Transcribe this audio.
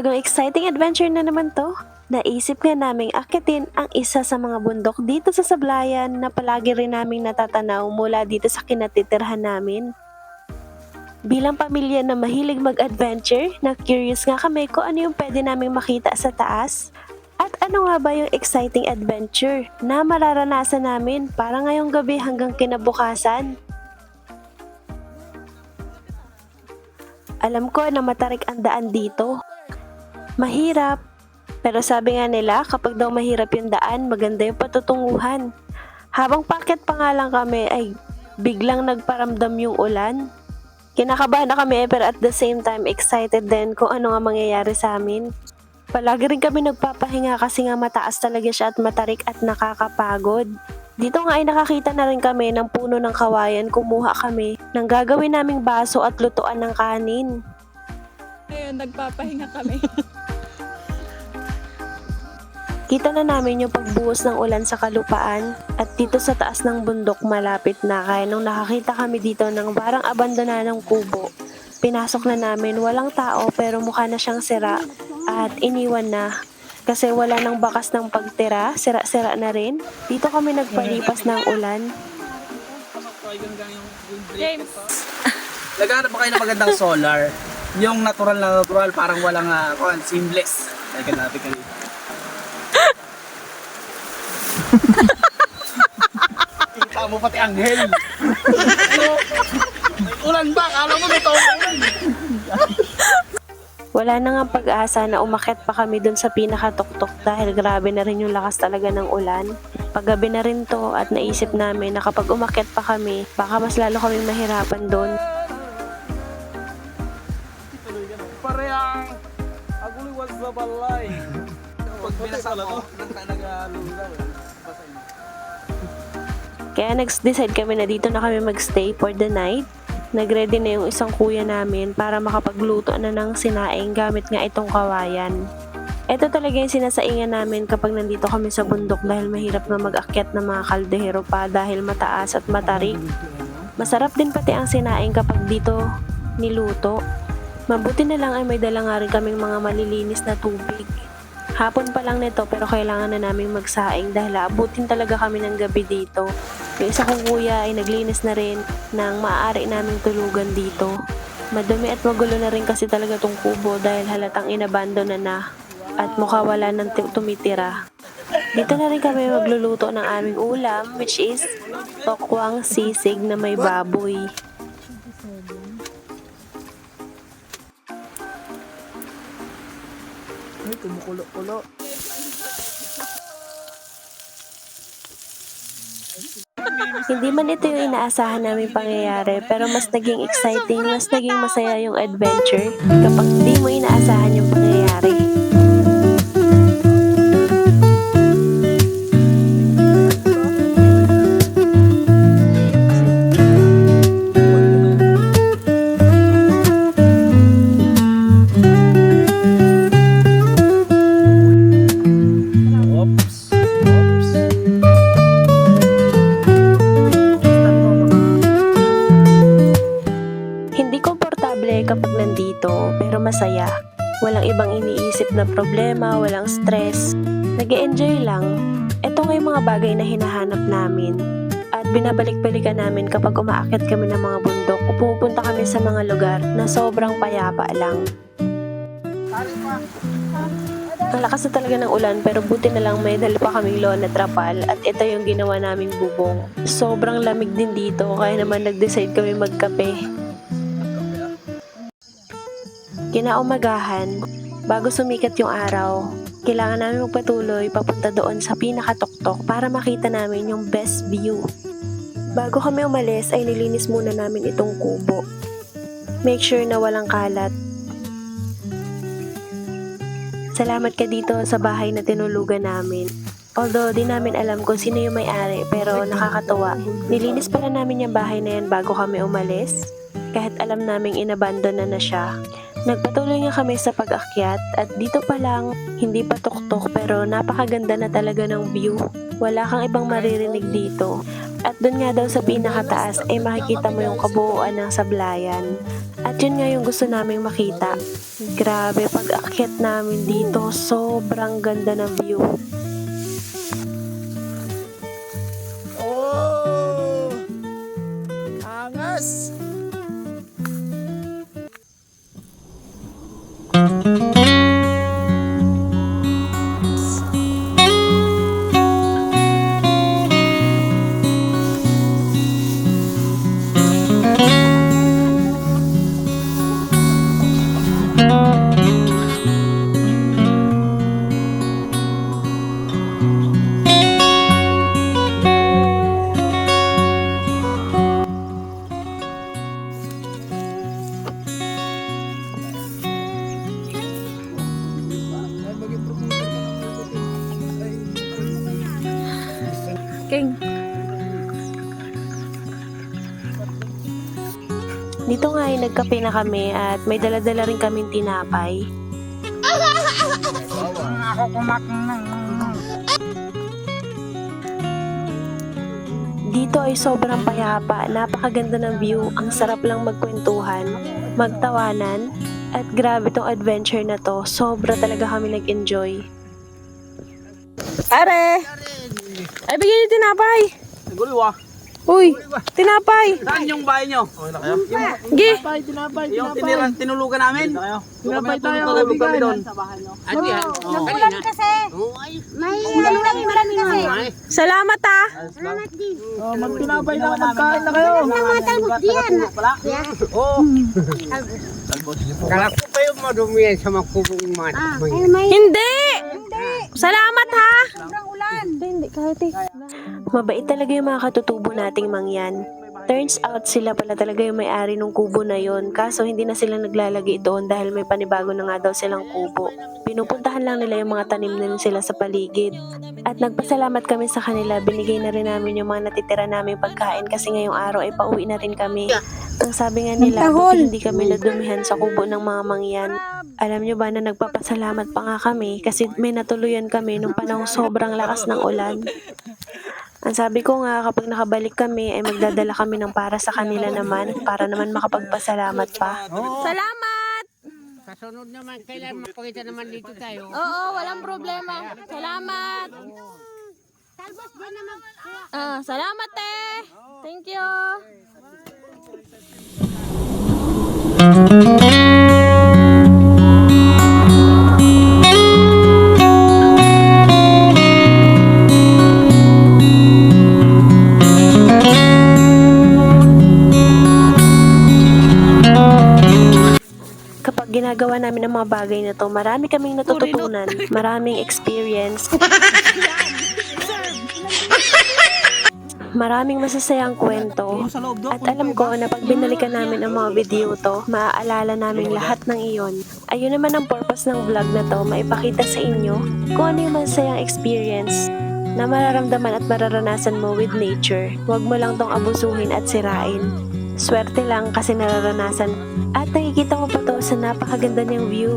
Panibagong exciting adventure na naman to. Naisip nga naming akitin ang isa sa mga bundok dito sa Sablayan na palagi rin naming natatanaw mula dito sa kinatitirhan namin. Bilang pamilya na mahilig mag-adventure, na curious nga kami kung ano yung pwede naming makita sa taas. At ano nga ba yung exciting adventure na mararanasan namin para ngayong gabi hanggang kinabukasan? Alam ko na matarik ang daan dito. Mahirap. Pero sabi nga nila, kapag daw mahirap yung daan, maganda yung patutunguhan. Habang paket pa nga lang kami, ay biglang nagparamdam yung ulan. Kinakabahan na kami pero at the same time excited din kung ano nga mangyayari sa amin. Palagi rin kami nagpapahinga kasi nga mataas talaga siya at matarik at nakakapagod. Dito nga ay nakakita na rin kami ng puno ng kawayan, kumuha kami ng gagawin naming baso at lutuan ng kanin. Ngayon, nagpapahinga kami. Kita na namin yung pagbuhos ng ulan sa kalupaan at dito sa taas ng bundok malapit na kaya nung nakakita kami dito ng parang abandonadong kubo. Pinasok na namin walang tao pero mukha na siyang sira at iniwan na. Kasi wala nang bakas ng pagtira, sira-sira na rin. Dito kami nagpalipas ng ulan. James, Naghanap ba kayo ng magandang solar? Yung natural na natural, parang walang uh, seamless. Ay, kanapin ka dito. Kita mo pati anghel. Ano? Ulan ba? Kala mo ulan. Wala na nga pag-asa na umakit pa kami dun sa pinakatuktok dahil grabe na rin yung lakas talaga ng ulan. Paggabi na rin to at naisip namin na kapag umakit pa kami, baka mas lalo kaming mahirapan dun. Parehang aguli was sa balay. Pag binasa mo, nang nag-alugaw. Kaya nag-decide kami na dito na kami magstay for the night. Nagready na yung isang kuya namin para makapagluto na ng sinaing gamit nga itong kawayan. Ito talaga yung sinasaingan namin kapag nandito kami sa bundok dahil mahirap na mag-akyat ng mga kaldehero pa dahil mataas at matarik. Masarap din pati ang sinaing kapag dito niluto. Mabuti na lang ay may dala nga rin kaming mga malilinis na tubig. Hapon pa lang nito pero kailangan na namin magsaing dahil aabutin talaga kami ng gabi dito. Yung isa kong kuya ay naglinis na rin ng maaari naming tulugan dito. Madumi at magulo na rin kasi talaga tong kubo dahil halatang inabando na na at mukha wala nang ti- tumitira. Dito na rin kami magluluto ng aming ulam which is tokwang sisig na may baboy. Ay, kumukulo-kulo. Hindi man ito yung inaasahan namin pangyayari pero mas naging exciting, mas naging masaya yung adventure kapag di mo inaasahan yung pangyayari. Kapag nandito, pero masaya. Walang ibang iniisip na problema, walang stress. nag enjoy lang. Ito nga yung mga bagay na hinahanap namin. At binabalik-balikan namin kapag umaakyat kami ng mga bundok o pupunta kami sa mga lugar na sobrang payapa lang. Ang lakas na talaga ng ulan pero buti na lang may dala pa kaming loan na trapal at ito yung ginawa naming bubong. Sobrang lamig din dito kaya naman nag-decide kami magkape. Kinaumagahan, bago sumikat yung araw, kailangan namin magpatuloy papunta doon sa pinakatuktok para makita namin yung best view. Bago kami umalis ay nilinis muna namin itong kubo. Make sure na walang kalat. Salamat ka dito sa bahay na tinulugan namin. Although di namin alam kung sino yung may-ari pero nakakatuwa. Nilinis pala namin yung bahay na yan bago kami umalis. Kahit alam naming inabandon na na siya. Nagpatuloy nga kami sa pag-akyat at dito pa lang, hindi pa tuktok pero napakaganda na talaga ng view. Wala kang ibang maririnig dito. At doon nga daw sa pinakataas ay makikita mo yung kabuuan ng sablayan. At yun nga yung gusto naming makita. Grabe, pag akyat namin dito, sobrang ganda ng view. Dito nga ay nagkape na kami at may daladala rin kaming tinapay. Dito ay sobrang payapa, napakaganda ng view, ang sarap lang magkwentuhan, magtawanan, at grabe tong adventure na to, sobra talaga kami nag-enjoy. Are! Ay, bigyan niyo tinapay! Siguro ah. Uy! Tinapay! Saan yung bahay nyo? Gi! Yung tinira, tinulugan namin. Tinapay tayo. Tulog kami doon. Nagulan kasi. May ano lang marami kasi. Salamat ah! Magtinapay na magkain na kayo. Ang mga talbot diyan. Oo. Kala ko kayo madumi yan sa makubong mga Ah, may Hindi! Salamat ha! sobrang ulan. Mabait talaga yung mga katutubo nating mangyan. Turns out sila pala talaga yung may-ari ng kubo na yon kaso hindi na sila naglalagay doon dahil may panibago na nga daw silang kubo. Pinupuntahan lang nila yung mga tanim na sila sa paligid. At nagpasalamat kami sa kanila, binigay na rin namin yung mga natitira namin pagkain kasi ngayong araw ay pauwi na rin kami. Ang sabi nga nila, buti hindi kami nadumihan sa kubo ng mga mangyan. Alam nyo ba na nagpapasalamat pa nga kami kasi may natuluyan kami nung panahong sobrang lakas ng ulan. Ang sabi ko nga, kapag nakabalik kami, ay magdadala kami ng para sa kanila naman, para naman makapagpasalamat pa. Salamat! Kasunod naman, kailan mapakita naman dito tayo. Oo, walang problema. Salamat! Talbot din naman. Ah, salamat eh! Thank you! Kapag ginagawa namin ang mga bagay na to, marami kaming natututunan, maraming experience. Maraming masasayang kwento. At alam ko na pag binalikan namin ang mga video to, maaalala namin lahat ng iyon. Ayun naman ang purpose ng vlog na to, maipakita sa inyo kung ano yung masasayang experience na mararamdaman at mararanasan mo with nature. Huwag mo lang tong abusuhin at sirain. Swerte lang kasi nararanasan at nakikita mo pa to sa napakaganda niyang view.